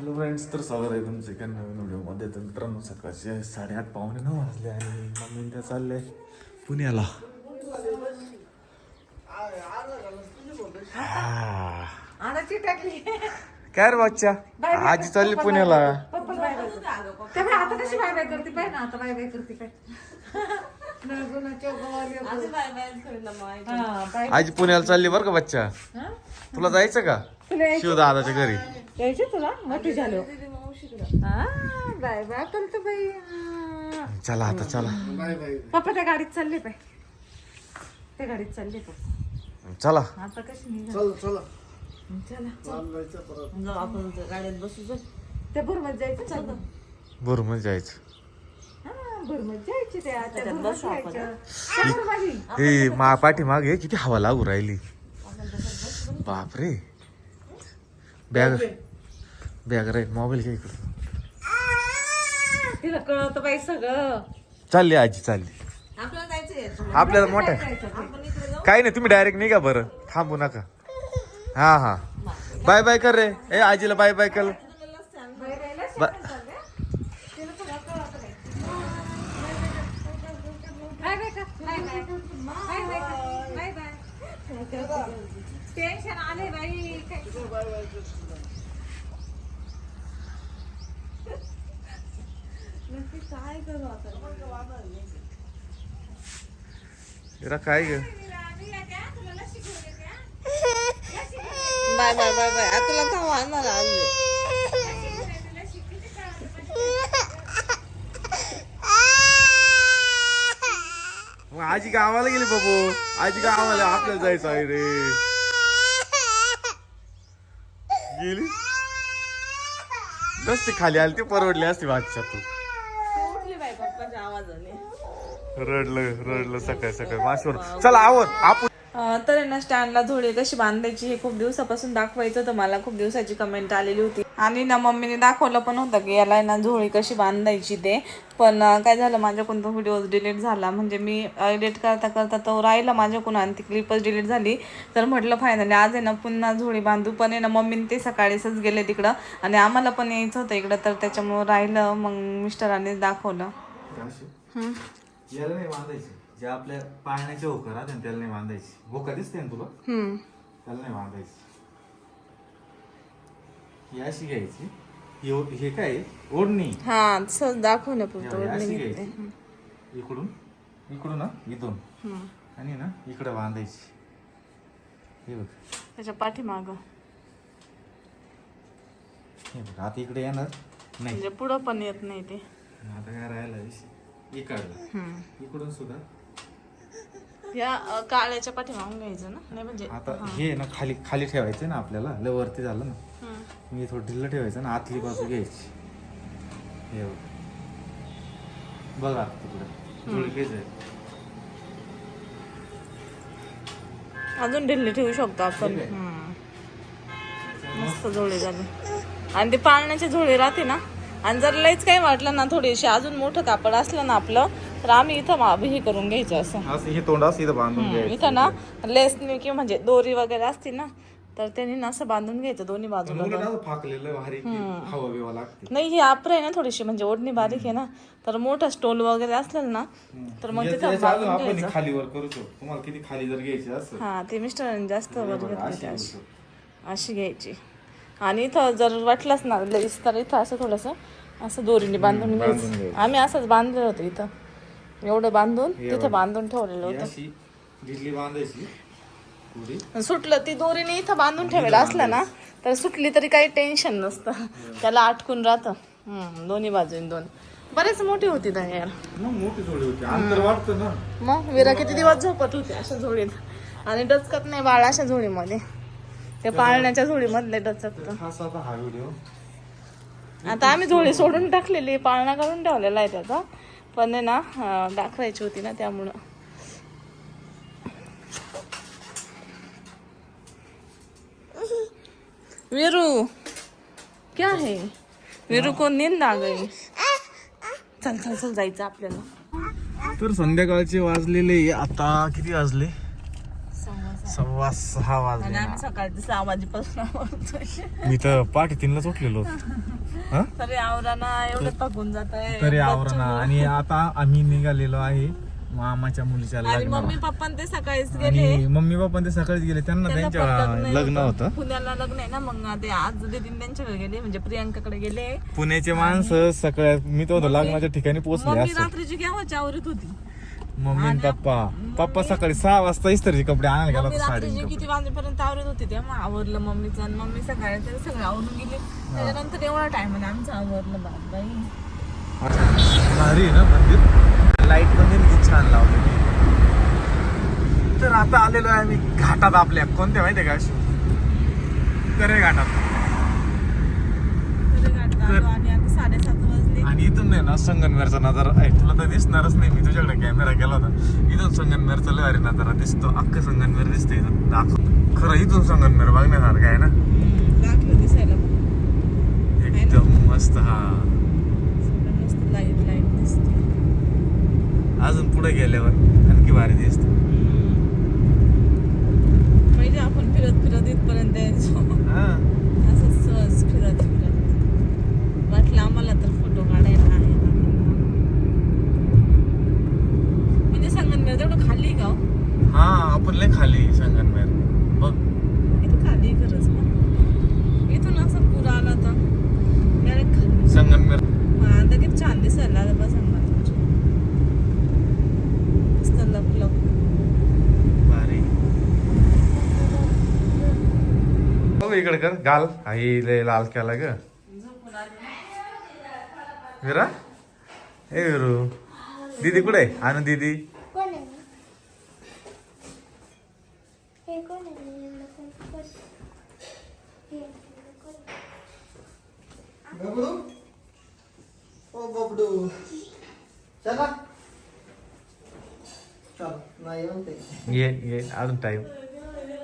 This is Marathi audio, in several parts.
हॅलो फ्रेंड्स तर स्वागत आहे तुमचं एका नवीन व्हिडिओमध्ये. तर मित्रांनो सकाळचे साडेआठ पावणे नऊ वाजले आणि मम्मी त्या चालले. पुण्याला. काय रे बच्चा? आजी चालली पुण्याला. पप्पा बाय बाय. करते. त्या बाई आता कशी बाय बाय करते? पाय ना आता बाय बाय करते पाय. नळगुणाच्या गोवाली हा, बाय. आजी पुण्याला चालली बरं का बच्चा? तुला जायचं का? शिव दादाच्या घरी. यायची तुला? मोठी झालो. हा, बाय बाय करते बाई. चला आता चला. पप्पा त्या गाडीत चालले पाय त्या गाडीत चालले पाय चला. आता कशी निघाल? चला आपण गाड्यात बसू चल. त्या बुरमत जायचं चल बरं म्हणजे जायचं. हा बुरमत जायची त्या. त्या जायचं. मा मागे किती हवा लागू राहिली. बापरे. बॅग बॅग मोबाईल घे इकडं. तिला कळत बाई सगळं. चालली आजी चालली. आपल्याला जायचंय आपल्याला मोठा. काही नाही तुम्ही डायरेक्ट निघा बरं. थांबू नका. हा हा. बाय बाय कर रे. ए आजीला बाय बाय कर. बा- बाय बाय कर बाय बाय. Bye bye. कर बाय. बाय टेन्शन आले बाई. काय काय करू आता? जरा काय ग? Bye bye bye bye. आता तुला थांबा आज मग आजी गावाला गेली बाबू. आजी गावाला आपल्याला जायचं आहे रे. गेली? नसते खाली आली ते परवडली असते वाटच्या तू आवाजाने. रडलं रडलं सकाळी सकाळी. माशीवर चला आवर आपण तर आहे ना स्टँडला झोळी कशी बांधायची हे खूप दिवसापासून दाखवायचं तर मला खूप दिवसाची कमेंट आलेली होती. आणि ना मम्मीने दाखवलं पण होतं की याला ना झोळी कशी बांधायची ते. पण काय झालं माझ्याकडून तो व्हिडिओ डिलीट झाला. म्हणजे मी एडिट करता करता तो राहिला माझ्याकडून आणि ती क्लिपच डिलीट झाली. तर म्हटलं फायनली आज आहे ना पुन्हा झोळी बांधू. पण आहे ना मम्मीने ते सकाळीच गेले तिकडं. आणि आम्हाला पण यायचं होतं इकडं तर त्याच्यामुळं राहिलं. मग मिस्टरांनीच दाखवलं. याला नाही बांधायची. जे आपल्या पाळण्याचे होकर राहते ना, त्याला नाही बांधायची. होका दिसते ना तुला? त्याला नाही बांधायची. ही अशी घ्यायची. ही ओ- हे काय? आहे? ओढणी. हा सहज हे पुरतं अशी घ्यायची. इकडून इकडून ना इथून. आणि ना इकडे बांधायची. हे बघ. त्याच्या पाठीमागं. हे बघ आता इकडे येणार नाही. म्हणजे पुढं पण येत नाही ते. आता काय राहिला विषय? इकडला. इकडून सुद्धा. या काळ्याच्या पाठीमागून घ्यायचं ना? नाही म्हणजे आता हे. ना खाली खाली ठेवायचं ना आपल्याला? लय वरती झालं ना? मी थोडं ढिल्लं ठेवायचं ना आतली बाजू घ्यायची. हे बघ. तिकडे. अजून ढिल्ली ठेवू शकतो आपण. मस्त झोळी झाली. आणि ते पाळण्याची झोळी राहते ना? आणि जर लईच काही वाटलं ना थोडीशी अजून मोठं कापड असलं ना आपलं तर आम्ही इथं हे करून घ्यायचं असं. हे तोंड असं इथं बांधून इथं ना लेसनी किंवा म्हणजे दोरी वगैरे असती ना तर त्यांनी ना असं बांधून घ्यायचं दोन्ही बाजूला की नाही ही आपर आहे ना थोडीशी म्हणजे ओढणी बारीक आहे ना तर मोठा स्टोल वगैरे असलेलं ना तर मग तिथं खालीवर करू शकतो. तुम्हाला किती खाली जर घ्यायची हा ते मिस्टरांनी जास्त वर घेतली. अशी घ्यायची. आणि इथं जर वाटलंच ना लईच तर इथं असं थोडंसं असं दोरीने बांधून घ्यायचं. आम्ही असंच बांधलं होतं इथं. एवढं बांधून तिथं. बांधून ठेवलेलं होतं. सुटलं ती दोरीने इथं बांधून ठेवलेलं असलं ना तर सुटली तरी काही टेन्शन नसतं. त्याला अटकून राहतं. दोन्ही बाजूने दोन. बरेच मोठी होती त्या यार. मग मोठी जोडी होती. अंतर वाटतं ना. मग विरा किती दिवस झोपत होते अशा झोळीत आणि डचकत नाही बाळ अशा झोळीमध्ये ते पाळण्याच्या झोळीमधले डचकत खास आता हा व्हिडिओ आता आम्ही झोळी सोडून टाकलेली पाळणा काढून ठेवलेला आहे त्याचा. पण आहे ना दाखवायची होती ना त्यामुळं. वीरू क्या है? वीरू को नींद आ गई? चल चल चल जायचं आपल्याला. तर संध्याकाळचे वाजलेले आता किती वाजले? सव्वा सहा आणि वाजले आम्ही सकाळची सहा वाजेपासून आवरतोय. मी तर पहाटे तीनलाच उठलेलो. हा? तरी आवराना एवढं थकून जात आहे तरी आवरणा आणि आता आम्ही निघालेलो आहे मामाच्या मुलीच्या आणि लग्नाला. मम्मी पप्पा ते सकाळीच गेले. आणि मम्मी पप्पा ते सकाळीच गेले. त्यांना त्यांना पण त्यांच्या लग्न होतं? पुण्याला लग्न आहे ना मग ते आज दिदी त्यांच्याकडे गेले म्हणजे प्रियांकाकडे गेले. पुण्याचे माणसं सकाळी मी तो लग्नाच्या ठिकाणी पोहोचले मम्मी असं. रात्रीची केव्हाची आवरत होती? मम्मी आणि पप्पा. पप्पा सकाळी सहा वाजता इस्त्रीचे कपडे आणायला गेला मम्मी होता साडी रात्रीची किती वाजेपर्यंत आवरत होती तेव्हा आवरलं मम्मीचं आणि मम्मी सकाळी तरी सगळं आवरून गेले. त्याच्यानंतर एवढा टाइम आणि आमचं आवरलं बाई. भारी आहे ना मंदिर? लाइट पण आहे किती छान लावलेली तर आता आलेलो आहे आम्ही घाटात आपल्या. कोणत्या माहितीये का करे घाटात. तरी आलो आणि आता साडेसात वाजले आणि इथून नाही ना संगनमेरचा नजारा आहे. तुला तर दिसणारच नाही मी तुझ्याकडे कॅमेरा केला होता. इथून संगनमेरचा लय भारी नजारा दिसतो. अख्खं संगनमेर दिसते इथून. दाखव खरं इथून संगनमेर बघण्यासारखं आहे ना. एकदम मस्त हा. अजून पुढे गेल्यावर आणखी भारी दिसत पहिले आपण फिरत फिरत इथपर्यंत यायचो हा असं सहज फिरत फिरत वाटलं आम्हाला तर फोटो काढायला आहे म्हणजे संगमनेर तेवढं खाली का हो? हा आपण लय खाली संगनमेर बघ इथं खाली खरंच मग इथून असं पूर आला तर डायरेक्ट खाली संगनमेर हा आता किती छान दिसायला लागलं बा संगमनेर मस्त लपलप भारी. बघ इकडे कर गाल आई लय लाल केला ग. विरा? ए विरू. दीदी कुठे आहे? आणि दीदी कोण आहे हे कोण आहे एवढं कोण कोण हे एवढं कोण बबडू ओ बबडू चला. चल नाही म्हणते ये ये अजून टाईम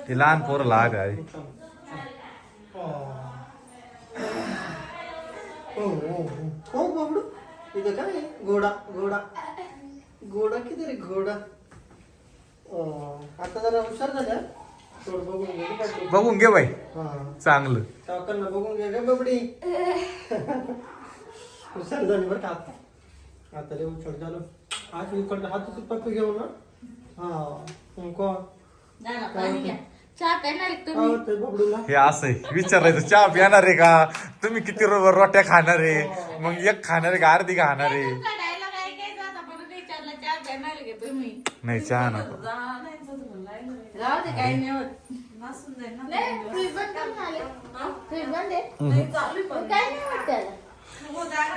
ते लहान पोरं लाग आहे. हो हो हो. हो बबडू इथं काय आहे? घोडा घोडा. घोडा किती रे घोडा? ओ, आता जरा हुशार झाल्या. थोडं बघून घे. बघून घे बाई. हा. चांगलं. सावकांना बघून घे बबडी. हुशार झाली बरं का आता आता रे हुशार झालो. आज इकडं हात पप्पी घेऊ ना हा चहा होतंय बबडूला? हे असं आहे विचारायचं चहा पिणार आहे का? तुम्ही किती रो- रोट्या खाणार आहे? मग एक खाणार आहे का? अर्धी खाणार आहे? काढायला काय काय जाता परत विचारलं चहा प्यायणार आहे का तुम्ही? नाही चहा नको. राहू दे काही नाही होत. नाही फ्रीज बंद करून आले फ्रीज बंद आहे मग काय 你给我待着